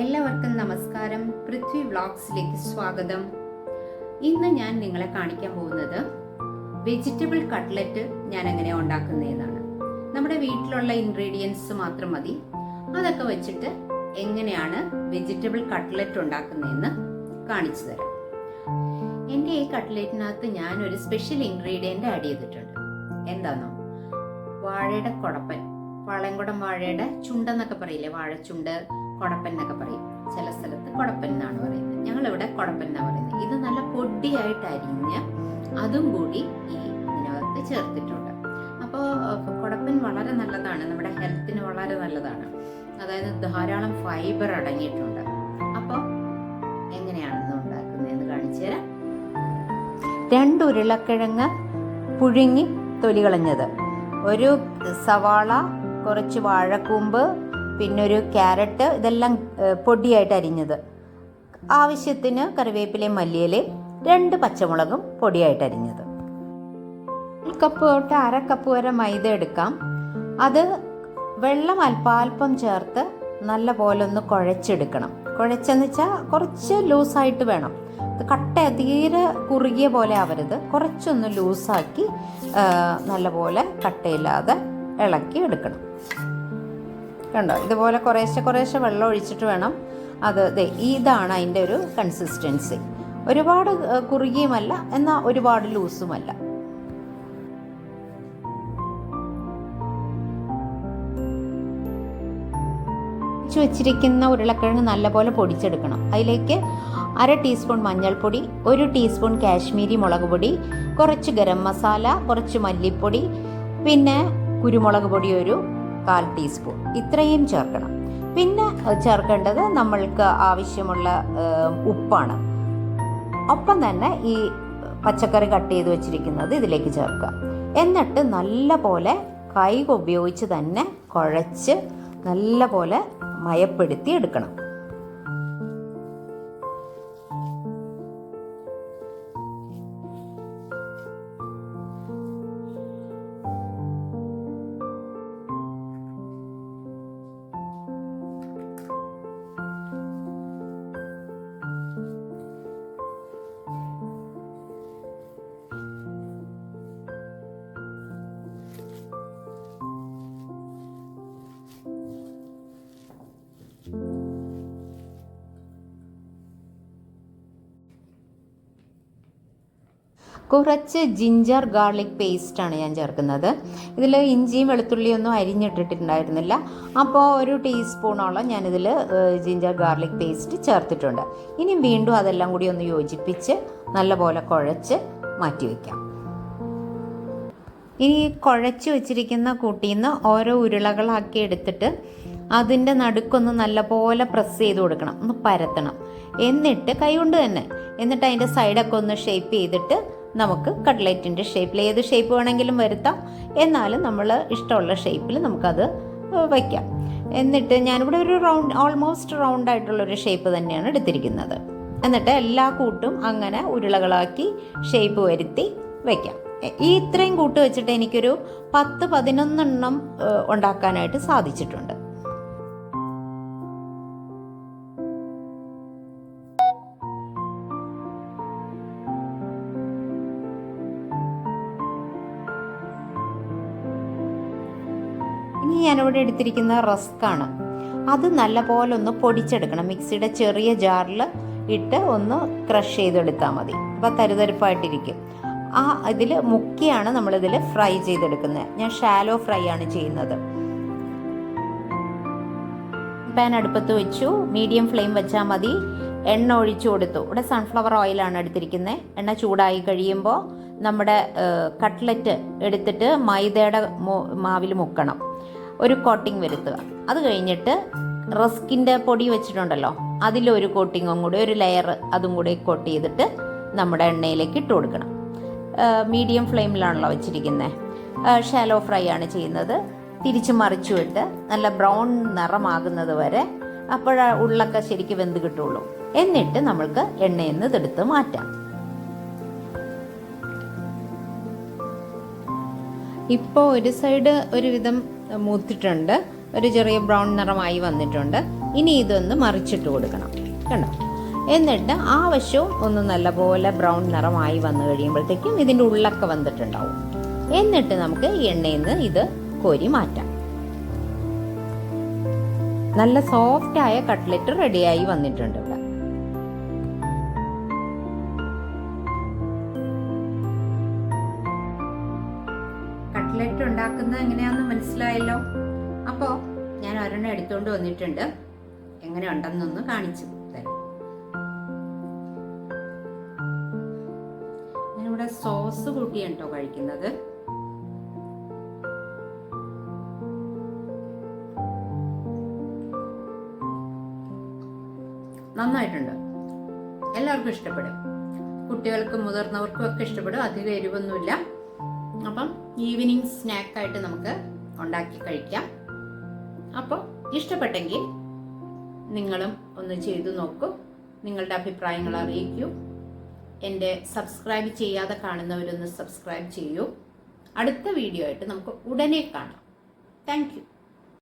എല്ലാവർക്കും നമസ്കാരം. പൃഥ്വി വ്ളോഗ്സിലേക്ക് സ്വാഗതം. ഇന്ന് ഞാൻ നിങ്ങളെ കാണിക്കാൻ പോകുന്നത് വെജിറ്റബിൾ കട്ട്ലറ്റ് ഞാൻ എങ്ങനെ ഉണ്ടാക്കുന്നതെന്നാണ് നമ്മുടെ വീട്ടിലുള്ള ഇൻഗ്രീഡിയൻസ് മാത്രം മതി. അതൊക്കെ വെച്ചിട്ട് എങ്ങനെയാണ് വെജിറ്റബിൾ കട്ട്ലറ്റ് ഉണ്ടാക്കുന്നതെന്ന് കാണിച്ചു തരാം. എന്റെ ഈ കട്ട്ലറ്റിനകത്ത് ഞാൻ ഒരു സ്പെഷ്യൽ ഇൻഗ്രീഡിയന്റ് ആഡ് ചെയ്തിട്ടുണ്ട്. എന്താണോ വാഴയുടെ കുടപ്പൻ. വാളയംകുടം വാഴയുടെ ചുണ്ടെന്നൊക്കെ പറയില്ലേ? വാഴച്ചുണ്ട് കൊടപ്പൻ എന്നൊക്കെ പറയും. ചില സ്ഥലത്ത് കൊടപ്പൻ എന്നാണ് പറയുന്നത്. ഞങ്ങൾ ഇവിടെ കൊടപ്പൻ എന്നാണ് പറയുന്നത്. ഇത് നല്ല പൊടിയായിട്ട് അരിഞ്ഞ് അതും കൂടി ഈ ഇതിനകത്ത് ചേർത്തിട്ടുണ്ട്. അപ്പോൾ കൊടപ്പൻ വളരെ നല്ലതാണ്. നമ്മുടെ ഹെൽത്തിന് വളരെ നല്ലതാണ്. അതായത് ധാരാളം ഫൈബർ അടങ്ങിയിട്ടുണ്ട്. അപ്പോൾ എങ്ങനെയാണെന്ന് ഉണ്ടാക്കുന്നതെന്ന് കാണിച്ചു തരാം. രണ്ട് ഉരുളക്കിഴങ്ങ് പുഴുങ്ങി തൊലി കളഞ്ഞത്. ഒരു സവാള കുറച്ച് വാഴക്കൂമ്പ് പിന്നെ ഒരു ക്യാരറ്റ് ഇതെല്ലാം പൊടിയായിട്ട് അരിഞ്ഞത്. ആവശ്യത്തിന് കറിവേപ്പിലയും മല്ലിയിലയും രണ്ട് പച്ചമുളകും പൊടിയായിട്ട് അരിഞ്ഞത്. കപ്പ് തൊട്ട് അര കപ്പ് വരെ മൈദ എടുക്കാം. അത് വെള്ളം അല്പാൽപ്പം ചേർത്ത് നല്ല പോലെ ഒന്ന് കുഴച്ചെടുക്കണം. കുഴച്ചെന്ന് വെച്ചാൽ കുറച്ച് ലൂസായിട്ട് വേണം. കട്ട തീരെ കുറുകിയ പോലെ ആവരുത്. കുറച്ചൊന്ന് ലൂസാക്കി നല്ലപോലെ കട്ടയില്ലാതെ ഇളക്കി എടുക്കണം. കണ്ടോ? ഇതുപോലെ കുറേശ്ശെ കുറേശ്ശെ വെള്ളം ഒഴിച്ചിട്ട് വേണം അത് ഇതാണ് അതിന്റെ ഒരു കൺസിസ്റ്റൻസി ഒരുപാട് കുറുകിയുമല്ല എന്നാൽ ഒരുപാട് ലൂസുമല്ല. വെച്ചിരിക്കുന്ന ഉരുളക്കിഴങ്ങ് നല്ലപോലെ പൊടിച്ചെടുക്കണം. അതിലേക്ക് അര ടീസ്പൂൺ മഞ്ഞൾപ്പൊടി ഒരു ടീസ്പൂൺ കാശ്മീരി മുളക് പൊടി കുറച്ച് ഗരം മസാല കുറച്ച് മല്ലിപ്പൊടി പിന്നെ കുരുമുളക് പൊടി ഒരു കാൽ ടീസ്പൂൺ. ഇത്രയും ചേർക്കണം. പിന്നെ ചേർക്കേണ്ടത് നമ്മൾക്ക് ആവശ്യമുള്ള ഉപ്പാണ്. ഒപ്പം തന്നെ ഈ പച്ചക്കറി കട്ട് ചെയ്ത് വെച്ചിരിക്കുന്നത് ഇതിലേക്ക് ചേർക്കുക. എന്നിട്ട് നല്ല പോലെ കൈ ഉപയോഗിച്ച് തന്നെ കുഴച്ച് നല്ല പോലെ മയപ്പെടുത്തി എടുക്കണം. കുറച്ച് ജിഞ്ചർ ഗാർലിക് പേസ്റ്റാണ് ഞാൻ ചേർക്കുന്നത്. ഇതിൽ ഇഞ്ചിയും വെളുത്തുള്ളിയും ഒന്നും അരിഞ്ഞിട്ടിട്ടുണ്ടായിരുന്നില്ല. അപ്പോൾ ഒരു ടീസ്പൂണോളം ഞാനിതിൽ ജിഞ്ചർ ഗാർലിക് പേസ്റ്റ് ചേർത്തിട്ടുണ്ട്. ഇനി വീണ്ടും അതെല്ലാം കൂടി ഒന്ന് യോജിപ്പിച്ച് നല്ലപോലെ കുഴച്ച് മാറ്റി വയ്ക്കാം ഇനി കുഴച്ച് വെച്ചിരിക്കുന്ന കൂട്ടിൽ നിന്ന് ഓരോ ഉരുളകളാക്കി എടുത്തിട്ട് അതിന്റെ നടുക്കൊന്ന് നല്ലപോലെ പ്രസ് ചെയ്ത് കൊടുക്കണം. ഒന്ന് പരത്തണം. എന്നിട്ട് കൈ കൊണ്ട് തന്നെ. എന്നിട്ട് അതിന്റെ സൈഡൊക്കെ ഒന്ന് ഷേപ്പ് ചെയ്തിട്ട് നമുക്ക് കട്ട്ലറ്റിന്റെ ഷേപ്പിൽ ഏത് ഷേപ്പ് വേണമെങ്കിലും വരുത്താം. എന്നാലും നമ്മൾ ഇഷ്ടമുള്ള ഷേപ്പിൽ നമുക്കത് വയ്ക്കാം. എന്നിട്ട് ഞാനിവിടെ ഒരു റൗണ്ട് ഓൾമോസ്റ്റ് റൗണ്ട് ആയിട്ടുള്ള ഒരു ഷേപ്പ് തന്നെയാണ് എടുത്തിരിക്കുന്നത്. എന്നിട്ട് എല്ലാ കൂട്ടും അങ്ങനെ ഉരുളകളാക്കി ഷേപ്പ് വരുത്തി വയ്ക്കാം. ഈ ഇത്രയും കൂട്ട് വെച്ചിട്ട് എനിക്കൊരു പത്ത് പതിനൊന്നെണ്ണം ഉണ്ടാക്കാനായിട്ട് സാധിച്ചിട്ടുണ്ട്. ഇനി ഞാനിവിടെ എടുത്തിരിക്കുന്ന റസ്ക്കാണ് അത് നല്ലപോലെ ഒന്ന് പൊടിച്ചെടുക്കണം. മിക്സിയുടെ ചെറിയ ജാറിൽ ഇട്ട് ഒന്ന് ക്രഷ് ചെയ്തെടുത്താൽ മതി. അപ്പോൾ തരുതരിപ്പായിട്ടിരിക്കും. ആ ഇതിൽ മുക്കിയാണ് നമ്മളിതിൽ ഫ്രൈ ചെയ്തെടുക്കുന്നത്. ഞാൻ ഷാലോ ഫ്രൈ ആണ് ചെയ്യുന്നത്. പാൻ അടുപ്പത്ത് വെച്ചു. മീഡിയം ഫ്ലെയിം വെച്ചാൽ മതി. എണ്ണ ഒഴിച്ചു കൊടുത്തു. ഇവിടെ സൺഫ്ലവർ ഓയിലാണ് എടുത്തിരിക്കുന്നത്. എണ്ണ ചൂടായി കഴിയുമ്പോൾ നമ്മുടെ കട്ട്ലറ്റ് എടുത്തിട്ട് മൈദയുടെ മാവിൽ മുക്കണം. ഒരു കോട്ടിംഗ് വരുത്തുക. അത് കഴിഞ്ഞിട്ട് റസ്കിന്റെ പൊടി വെച്ചിട്ടുണ്ടല്ലോ അതിലൊരു കോട്ടിങ്ങും കൂടി ഒരു ലെയർ അതും കൂടി കോട്ട് ചെയ്തിട്ട് നമ്മുടെ എണ്ണയിലേക്ക് ഇട്ട് കൊടുക്കണം. മീഡിയം ഫ്ലെയിമിലാണല്ലോ വെച്ചിരിക്കുന്നത് ഷാലോ ഫ്രൈ ആണ് ചെയ്യുന്നത്. തിരിച്ച് മറിച്ചു വിട്ട് നല്ല ബ്രൗൺ നിറമാകുന്നത് വരെ അപ്പോഴ ഉള്ളൊക്കെ ശരിക്ക് വെന്ത് കിട്ടുള്ളൂ. എന്നിട്ട് നമ്മൾക്ക് എണ്ണയിൽ നിന്ന് ഇതെടുത്ത് മാറ്റാം. ഇപ്പോൾ ഒരു സൈഡ് ഒരുവിധം മൂത്തിട്ടുണ്ട്. ഒരു ചെറിയ ബ്രൗൺ നിറമായി വന്നിട്ടുണ്ട്. ഇനി ഇതൊന്ന് മറിച്ചിട്ട് കൊടുക്കണം. കണ്ടോ? എന്നിട്ട് ആ വശവും ഒന്ന് നല്ലപോലെ ബ്രൗൺ നിറമായി വന്നു കഴിയുമ്പോഴത്തേക്കും ഇതിന്റെ ഉള്ളൊക്കെ വന്നിട്ടുണ്ടാവും. എന്നിട്ട് നമുക്ക് എണ്ണയിൽ നിന്ന് ഇത് കോരി മാറ്റാം. നല്ല സോഫ്റ്റ് ആയ കട്ട്ലറ്റ് റെഡിയായി വന്നിട്ടുണ്ട് ഇവിടെ. എങ്ങനെയാണെന്ന് മനസ്സിലായല്ലോ? അപ്പോ ഞാൻ ഒരെണ്ണം എടുത്തുകൊണ്ട് വന്നിട്ടുണ്ട്. എങ്ങനെ ഉണ്ടെന്നൊന്ന് കാണിച്ചു ഞാനിവിടെ സോസ് കൂട്ടിയാണ് കേട്ടോ കഴിക്കുന്നത്. നന്നായിട്ടുണ്ട്. എല്ലാവർക്കും ഇഷ്ടപ്പെടും. കുട്ടികൾക്കും മുതിർന്നവർക്കും ഒക്കെ ഇഷ്ടപ്പെടും. അധികം എരിവൊന്നുമില്ല. അപ്പം ഈവനിങ് സ്നാക്കായിട്ട് നമുക്ക് ഉണ്ടാക്കി കഴിക്കാം. അപ്പോൾ ഇഷ്ടപ്പെട്ടെങ്കിൽ നിങ്ങളും ഒന്ന് ചെയ്തു നോക്കൂ. നിങ്ങളുടെ അഭിപ്രായങ്ങൾ അറിയിക്കൂ. എന്റെ സബ്സ്ക്രൈബ് ചെയ്യാതെ കാണുന്നവരൊന്ന് സബ്സ്ക്രൈബ് ചെയ്യൂ. അടുത്ത വീഡിയോ ആയിട്ട് നമുക്ക് ഉടനെ കാണാം. താങ്ക്